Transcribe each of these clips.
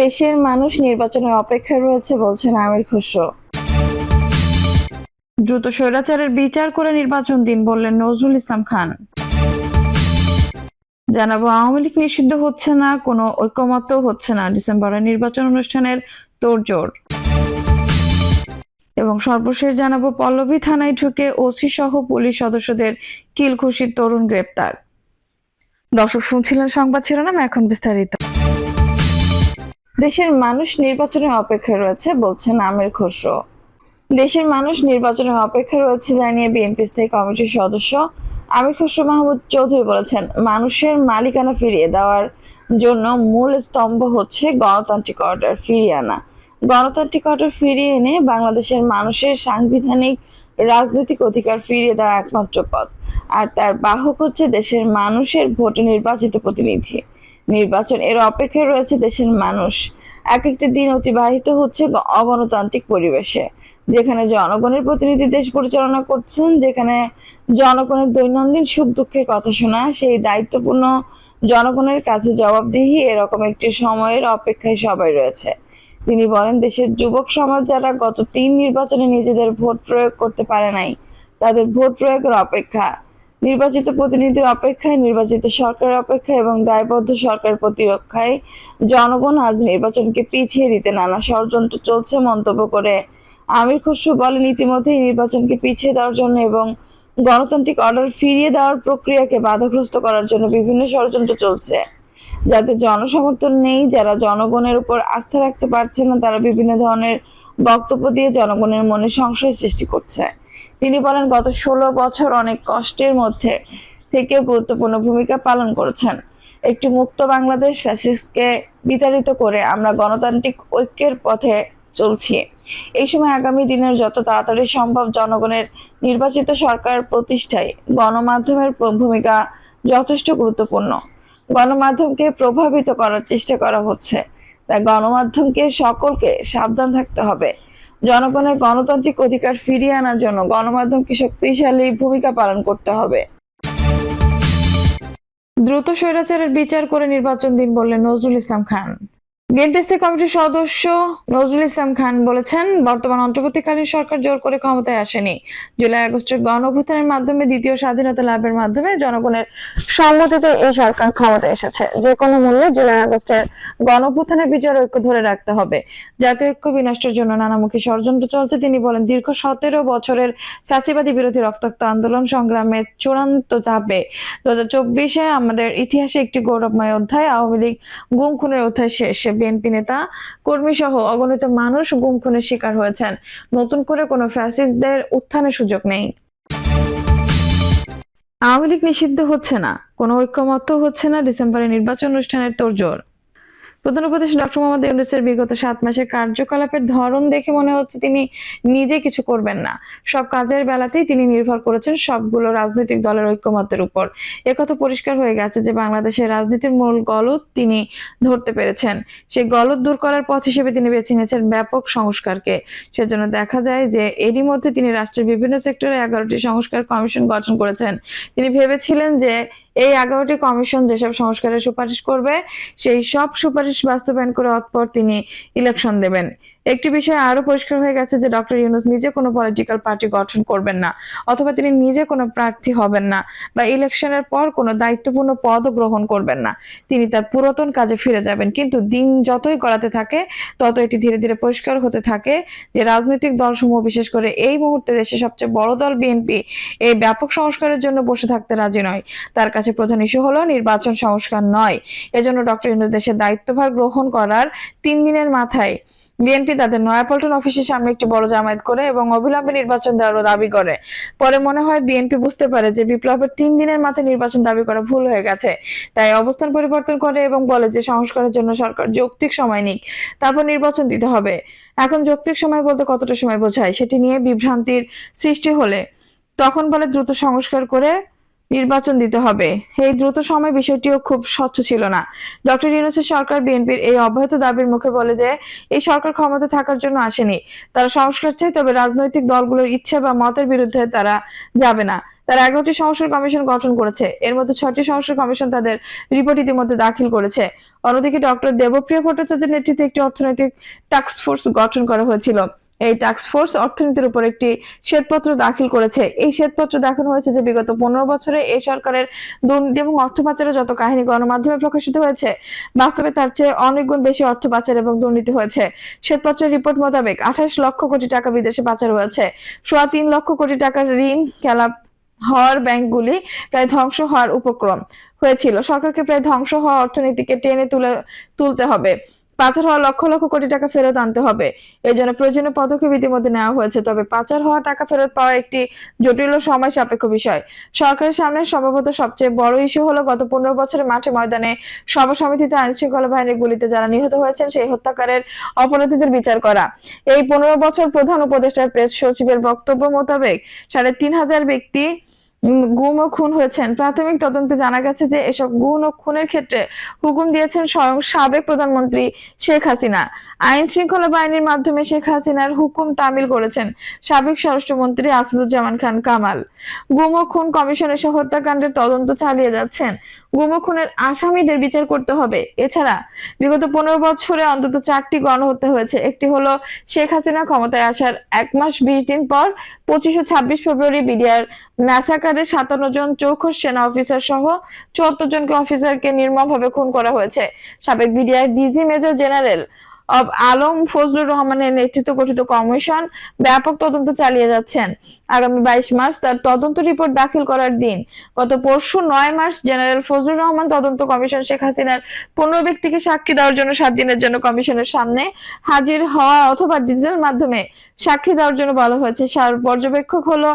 দেশের মানুষ নির্বাচনের অপেক্ষায় রয়েছে, বলছেন আমির খসরু। দ্রুত স্বৈরাচারের বিচার করে নির্বাচন দিন বললেন নজরুল ইসলাম খান। জানাব, আওয়ামী লীগ নিষিদ্ধ হচ্ছে না, কোনো ঐক্যমত হচ্ছে না ডিসেম্বরের নির্বাচন অনুষ্ঠানের তোড়জোড়। এবং সর্বশেষ জানাব, পল্লবী থানায় ঢুকে ওসি সহ পুলিশ সদস্যদের কিলখুশির তরুণ গ্রেপ্তার। দর্শক শুনছিলেন সংবাদ শিরোনাম, এখন বিস্তারিত। দেশের মানুষ নির্বাচনের অপেক্ষায় রয়েছে, বলছেন আমির খসরু। দেশের মানুষ নির্বাচনের অপেক্ষা রয়েছে জানিয়ে বিএনপি স্থায়ী কমিটির সদস্য আমির খসরু মাহমুদ চৌধুরী বলেছেন, মানুষের মালিকানা ফিরিয়ে দেওয়ার জন্য মূল স্তম্ভ হচ্ছে গণতান্ত্রিক অর্ডার ফিরিয়ে আনা। গণতান্ত্রিক অর্ডার ফিরিয়ে এনে বাংলাদেশের মানুষের সাংবিধানিক রাজনৈতিক অধিকার ফিরিয়ে দেওয়া একমাত্র পথ। আর তার বাহক হচ্ছে দেশের মানুষের ভোটে নির্বাচিত প্রতিনিধি। নির্বাচন এর অপেক্ষায় রয়েছে দেশের মানুষ। এক একটি দিন অতিবাহিত হচ্ছে অগণতান্ত্রিক পরিবেশে, যেখানে জনগণের প্রতিনিধি দেশ পরিচালনা করছেন, যেখানে জনগণের দৈনন্দিন সুখ দুঃখের কথা শোনা, সেই দায়িত্বপূর্ণ জনগণের কাছে জবাবদিহি এরকম একটি সময়ের অপেক্ষায় সবাই রয়েছে। তিনি বলেন, দেশের যুবক সমাজ যারা গত তিন নির্বাচনে নিজেদের ভোট প্রয়োগ করতে পারে নাই, তাদের ভোট প্রয়োগের অপেক্ষা নির্বাচিত প্রতিনিধির অপেক্ষায়, নির্বাচিত সরকারের অপেক্ষায় এবং দায়বদ্ধ সরকার প্রতিরক্ষায় জনগণ আজ নির্বাচনকে পিছিয়ে দিতে নানা ষড়যন্ত্র চলছে মন্তব্য করে। আমির খসরু বলেন, ইতিমধ্যেই নির্বাচনকে পিছিয়ে দেওয়ার জন্য এবং গণতান্ত্রিক অর্ডার ফিরিয়ে দেওয়ার প্রক্রিয়াকে বাধাগ্রস্ত করার জন্য বিভিন্ন ষড়যন্ত্র চলছে। যাদের জনসমর্থন নেই, যারা জনগণের উপর আস্থা রাখতে পারছে না, তারা বিভিন্ন ধরনের বক্তব্য দিয়ে জনগণের মনে সংশয় সৃষ্টি করছে। তিনি বলেন, গত ষোলো বছর অনেক কষ্টের মধ্যে থেকেও গুরুত্বপূর্ণ ভূমিকা পালন করেছেন। একটি মুক্ত বাংলাদেশ ফ্যাসিস্টকে বিতাড়িত করে আমরা গণতান্ত্রিক ঐক্যের পথে চলছি। এই সময় আগামী দিনের যত তাড়াতাড়ি সম্ভব জনগণের নির্বাচিত সরকার প্রতিষ্ঠায় গণমাধ্যমের ভূমিকা যথেষ্ট গুরুত্বপূর্ণ। গণমাধ্যমকে প্রভাবিত করার চেষ্টা করা হচ্ছে। তাই গণমাধ্যমকে সকলকে সাবধান থাকতে হবে। জনগণের গণতান্ত্রিক অধিকার ফিরিয়ে আনার জন্য গণমাধ্যমকে শক্তিশালী ভূমিকা পালন করতে হবে? দ্রুত স্বৈরাচারের বিচার করে নির্বাচন দিন বললেন নজরুল ইসলাম খান। বিএনপি স্থায়ী কমিটির সদস্য নজরুল ইসলাম খান বলেছেন, বর্তমান অন্তর্বর্তীকালীন সরকার জোর করে ক্ষমতায় আসেনি। জুলাই আগস্টের গণ অভ্যুত্থানের মাধ্যমে দ্বিতীয় স্বাধীনতা লাভের মাধ্যমে জনগণের সম্মতিতে এই সরকার ক্ষমতায় এসেছে। যে কোনো মূল্যে জুলাই আগস্টের গণ অভ্যুত্থানের বিজয় ঐক্য ধরে রাখতে হবে। জাতীয় ঐক্য বিনষ্টের জন্য নানামুখী ষড়যন্ত্র চলছে। তিনি বলেন, দীর্ঘ সতেরো বছরের ফ্যাসিবাদী বিরোধী রক্তাক্ত আন্দোলন সংগ্রামের চূড়ান্ত চাপে দু হাজার চব্বিশে আমাদের ইতিহাসে একটি গৌরবময় অধ্যায়, আওয়ামী লীগ গুম খুনের অধ্যায় শেষ বিএনপি নেতা কর্মী সহ অগণিত মানুষ গুম খুনের শিকার হয়েছেন। নতুন করে কোনো ফ্যাসিস্টদের উত্থানের সুযোগ নেই। আওয়ামী লীগ নিষিদ্ধ হচ্ছে না। কোনো ঐক্যমত্য হচ্ছে না ডিসেম্বরে নির্বাচন অনুষ্ঠানের তোড়জোড়। প্রধান উপদেষ্টা ডক্টর মোহাম্মদ ইউনুসের বিগত সাত মাসের কার্যকলাপের ধরন দেখে মনে হচ্ছে তিনি নিজে কিছু করবেন না। সব কাজের বেলাতেই তিনি নির্ভর করেছেন সবগুলো রাজনৈতিক দলের ঐক্যমত্যের উপর। একথা পরিষ্কার হয়ে গেছে যে বাংলাদেশের রাজনীতির মূল গলত তিনি ধরতে পেরেছেন। সেই গলত দূর করার পথ হিসেবে তিনি বেছে নিয়েছেন ব্যাপক সংস্কারকে। সেজন্য দেখা যায় যে এরই মধ্যে তিনি রাষ্ট্রের বিভিন্ন সেক্টরে এগারোটি সংস্কার কমিশন গঠন করেছেন। তিনি ভেবেছিলেন যে এই এগারোটি কমিশন যেসব সংস্কারের সুপারিশ করবে, সেই সব সুপারিশ বাস্তবায়ন করে অতপর তিনি ইলেকশন দেবেন। একটি বিষয় আরও পরিষ্কার হয়ে গেছে যে ডক্টর ইউনুস নিজে কোনো পলিটিক্যাল পার্টি গঠন করবেন না, অথবা তিনি নিজে কোনো প্রার্থী হবেন না, বা ইলেকশনের পর কোনো দায়িত্বপূর্ণ পদও গ্রহণ করবেন না। তিনি তার পুরাতন কাজে ফিরে যাবেন, কিন্তু দিন যতই গড়াতে থাকে তত এটি ধীরে ধীরে পরিষ্কার হতে থাকে যে রাজনৈতিক দলসমূহ, বিশেষ করে এই মুহূর্তে দেশের সবচেয়ে বড় দল বিএনপি এই ব্যাপক সংস্কারের জন্য বসে থাকতে রাজি নয়। তার কাছে প্রধান ইস্যু হলো নির্বাচন সংস্কার নয়। এজন্য ডক্টর ইউনুস দেশের দায়িত্বভার গ্রহণ করার তিন দিনের মাথায় বিএনপি তাদের নয়াপল্টন অফিসের সামনে একটি বড় জামায়াত করে এবং অবিলম্বে নির্বাচন দেওয়ারও দাবি করে। পরে মনে হয় বিএনপি বুঝতে পারে যে বিপ্লবের তিন দিনের মাথায় নির্বাচন দাবি করা ভুল হয়ে গেছে। তাই অবস্থান পরিবর্তন করে এবং বলে যে সংস্কারের জন্য সরকার যৌক্তিক সময় নিক, তারপর নির্বাচন দিতে হবে। এখন যৌক্তিক সময় বলতে কতটা সময় বোঝায় সেটি নিয়ে বিভ্রান্তির সৃষ্টি হলে তখন বলে দ্রুত সংস্কার করে নির্বাচন দিতে হবে। এই দ্রুত সময় বিষয়টিও খুব স্বচ্ছ ছিল না। ডক্টর ইউনুসের সরকার বিএনপির এই অব্যাহত দাবির মুখে বলে যে, এই সরকার ক্ষমতা থাকার জন্য আসেনি। তারা সংস্কার চায়, তবে রাজনৈতিক দলগুলোর ইচ্ছে বা মতের বিরুদ্ধে তারা যাবে না। তারা এগারোটি সংস্কার কমিশন গঠন করেছে। এর মধ্যে ছয়টি সংস্কার কমিশন তাদের রিপোর্ট ইতিমধ্যে দাখিল করেছে। অন্যদিকে ডক্টর দেবপ্রিয় ভট্টাচার্যের নেতৃত্বে একটি অর্থনৈতিক টাস্ক ফোর্স গঠন করা হয়েছিল। এই টাস্ক ফোর্স অর্থনীতির উপর একটি শ্বেতপত্র দাখিল করেছে। এই শ্বেতপত্র দেখানো হয়েছে যে বিগত পনেরো বছরে এই সরকারের দুর্নীতি এবং অর্থ পাচারের যত কাহিনী গণমাধ্যমে প্রকাশিত হয়েছে, বাস্তবে তার চেয়ে অনেক গুণ বেশি অর্থ পাচার এবং দুর্নীতি হয়েছে। শ্বেতপত্রের রিপোর্ট মোতাবেক আঠাশ লক্ষ কোটি টাকা বিদেশে পাচার হয়েছে। সোয়া তিন লক্ষ কোটি টাকার ঋণ খেলা হওয়ার ব্যাংকগুলি প্রায় ধ্বংস হওয়ার উপক্রম হয়েছিল। সরকারকে প্রায় ধ্বংস হওয়া অর্থনীতিকে টেনে তুলে, তুলতে হবে। পাচার হওয়া লক্ষ লক্ষ কোটি টাকা ফেরত আনতে হবে। এই জন্য প্রয়োজনীয় পদক্ষেপ ইতিমধ্যে নেওয়া হয়েছে। তবে পাচার হওয়া টাকা ফেরত পাওয়া একটি জটিল ও সময় সাপেক্ষ বিষয়। সরকারের সামনে সম্ভবত সবচেয়ে বড় ইস্যু হলো গত পনেরো বছরের মাঠে ময়দানে সভা সমিতিতে আইন শৃঙ্খলা বাহিনীর গুলিতে যারা নিহত হয়েছেন, সেই হত্যাকারের অপরাধীদের বিচার করা। এই পনেরো বছর প্রধান উপদেষ্টার প্রেস সচিবের বক্তব্য মোতাবেক সাড়ে তিন হাজার ব্যক্তি গুম ও খুন হয়েছেন। প্রাথমিক তদন্তে জানা গেছে যে এসব গুম ও খুনের ক্ষেত্রে হুকুম দিয়েছেন স্বয়ং সাবেক প্রধানমন্ত্রী শেখ হাসিনা। আইন শৃঙ্খলা বাহিনীর মাধ্যমে শেখ হাসিনার হুকুম তামিল করেছেন সাবেক স্বরাষ্ট্রমন্ত্রী আসাদুজ্জামান খান কামাল। গুম খুন কমিশন এসব হত্যাকাণ্ডের তদন্ত চালিয়ে যাচ্ছেন। গুম খুনের আসামিদের বিচার করতে হবে। এছাড়া বিগত পনেরো বছরে অন্তত চারটি গণহত্যা হয়েছে। একটি হলো শেখ হাসিনা ক্ষমতায় আসার এক মাস বিশ দিন পর পঁচিশ ও ছাব্বিশ ফেব্রুয়ারি বিডিআর ম্যাসাকারে সাতান্ন জন চৌখস সেনা অফিসার সহ চুয়াত্তর জনকে অফিসারকে নির্মমভাবে খুন করা হয়েছে। সাবেক B D R D G major general Alam Fazlur রহমানের নেতৃত্ব গঠিত কমিশন ব্যাপক তদন্ত চালিয়ে যাচ্ছেন। আগামী বাইশ মার্চ তার তদন্ত রিপোর্ট দাখিল করার দিন। গত পরশু নয় মার্চ জেনারেল ফজলুর রহমান তদন্ত কমিশন শেখ হাসিনার পনেরো ব্যক্তিকে সাক্ষী দেওয়ার জন্য সাত দিনের জন্য কমিশনের সামনে হাজির হওয়া অথবা ডিজিটাল মাধ্যমে সাক্ষী দেওয়ার জন্য বলা হয়েছে। পর্যবেক্ষক হলো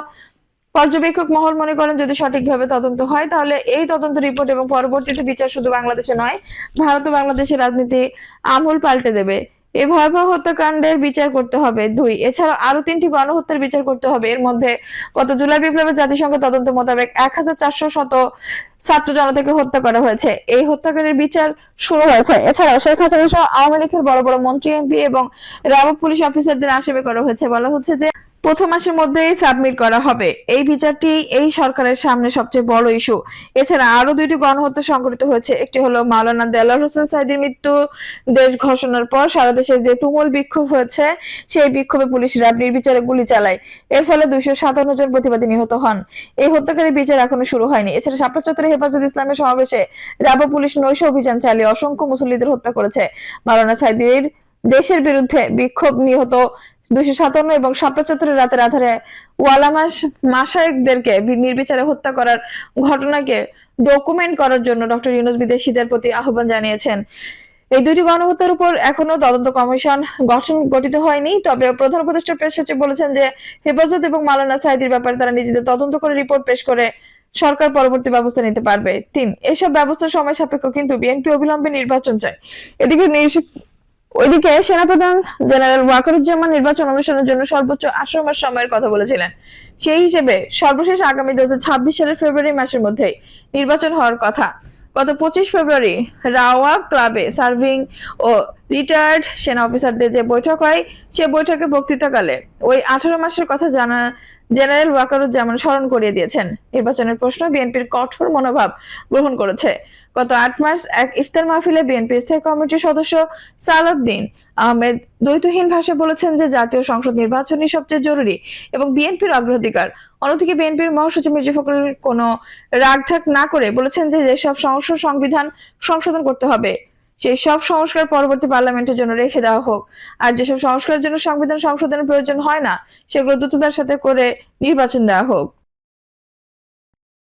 পর্যবেক্ষক মহল মনে করেন, যদি সঠিকভাবে তদন্ত হয়, তাহলে এই তদন্ত রিপোর্ট এবং পরবর্তীতে বিচার শুধু বাংলাদেশে নয়, ভারত ও বাংলাদেশের রাজনীতি আমূল পাল্টে দেবে। এই ভয়াবহ হত্যাকাণ্ডের বিচার করতে হবে, দুই। এছাড়া আরও তিনটি গণহত্যার বিচার করতে হবে। এর মধ্যে গত জুলাই বিপ্লবের জাতিসংঘ তদন্ত মোতাবেক এক হাজার চারশো শত ছাত্র জনতাকে হত্যা করা হয়েছে। এই হত্যাকারীর বিচার শুরু হয়েছে। এছাড়াও শেখ হাসিনা সহ আওয়ামী লীগের বড় বড় মন্ত্রী, এমপি এবং র্যাব পুলিশ অফিসারদের আসামি করা হয়েছে। বলা হচ্ছে যে প্রথম মাসের মধ্যেই সাবমিট করা হবে। এই বিচারটি এই সরকারের সামনে সবচেয়ে বড় ইস্যু। এছাড়া আরও দুইটি গণহত্যা সংঘটিত হয়েছে। একটি হলো মাওলানা দেলার হোসেন সাইদির মৃত্যু, দেশ ঘোষণার পর সারা দেশে যে তুমুল বিক্ষোভ হয়েছে, সেই বিক্ষোভে পুলিশ র্যাব নির্বিচারে গুলি চালায়। এর ফলে দুইশো সাতান্ন জন প্রতিবাদী নিহত হন। এই হত্যাকারীর বিচার এখনও শুরু হয়নি। এছাড়া শাপলা চত্বরে হেফাজত ইসলামের সমাবেশে র্যাব পুলিশ নৈশ অভিযান চালিয়ে অসংখ্য মুসল্লিদের হত্যা করেছে। মাওলানা সাইদির দেশের বিরুদ্ধে বিক্ষোভ নিহত দুশো সাতান্ন এবং শাপলা রাতের আধারে ওয়ালামাস মাসায়েকদেরকে নির্বিচারে হত্যা করার ঘটনাকে ডকুমেন্ট করার জন্য ডক্টর ইউনুস বিদেশিদের প্রতি আহ্বান জানিয়েছেন। এই দুইটি গণহত্যার উপর এখনও তদন্ত কমিশন গঠন গঠিত হয়নি, তবে প্রধান উপদেষ্টা প্রেস সচিব বলেছেন যে হেফাজত এবং মালানা সাইদির ব্যাপারে তারা নিজেদের তদন্ত করে রিপোর্ট পেশ করে সরকার পরবর্তী ব্যবস্থা নিতে পারবে। তিন, এসব ব্যবস্থা সময় সাপেক্ষ কিন্তু বিএনপি অবিলম্বে নির্বাচন চায়। এদিকে ওইদিকে সেনাপ্রধান জেনারেল ওয়াকারুজ্জামান নির্বাচন অনুষ্ঠানের জন্য সর্বোচ্চ আঠারো মাস সময়ের কথা বলেছিলেন। সেই হিসেবে সর্বশেষ আগামী দু সালের ফেব্রুয়ারি মাসের মধ্যেই নির্বাচন হওয়ার কথা। গত পঁচিশ ফেব্রুয়ারি রাওয়া ক্লাবে সার্ভিং ও রিটায়ার্ড সেনা অফিসারদের যে বৈঠক হয়, সে বৈঠকে বক্তৃতাকালে ওই আঠারো মাসের কথা জানা জেনারেল ওয়াকারুজ্জামান স্মরণ করিয়ে দিয়েছেন। নির্বাচনের প্রশ্ন বিএনপির কঠোর মনোভাব গ্রহণ করেছে। গত আট মার্চ এক ইফতার মাহফিলে বিএনপি স্থায়ী কমিটির সদস্য সালাউদ্দিন আহমেদ দ্বৈতহীন ভাষায় বলেছেন যে জাতীয় সংসদ নির্বাচনই সবচেয়ে জরুরি এবং বিএনপির অগ্রাধিকার। অন্যদিকে বিএনপির মহাসচিব মির্জা ফখরুল কোনো রাগঢাক না করে বলেছেন যে যেসব সংসদ সংবিধান সংশোধন করতে হবে সেই সব সংস্কার পরবর্তী পার্লামেন্টের জন্য রেখে দেওয়া হোক। আর যেসব সংস্কারের জন্য সংবিধান সংশোধনের প্রয়োজন হয় না, সেগুলো দ্রুততার সাথে করে নির্বাচন দেওয়া হোক।